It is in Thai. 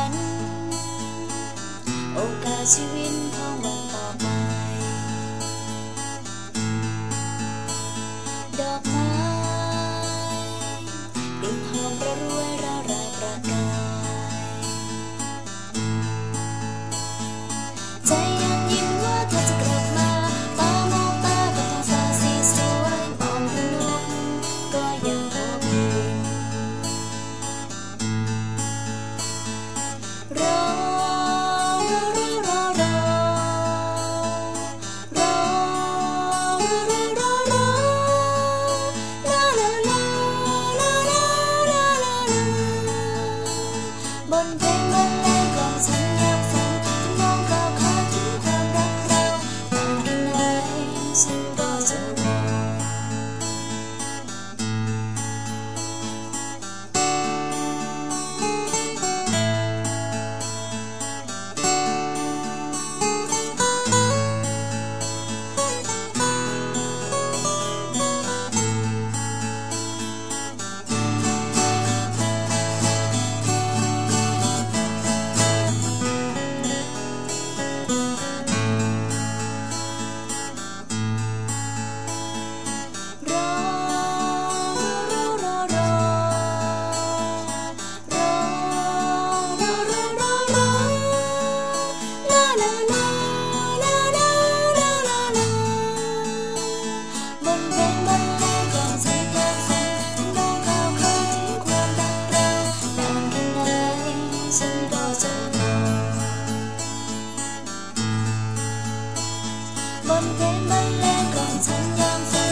ัน โอกาสชีวิตของเรา mundane but 你们两个怎样？怎？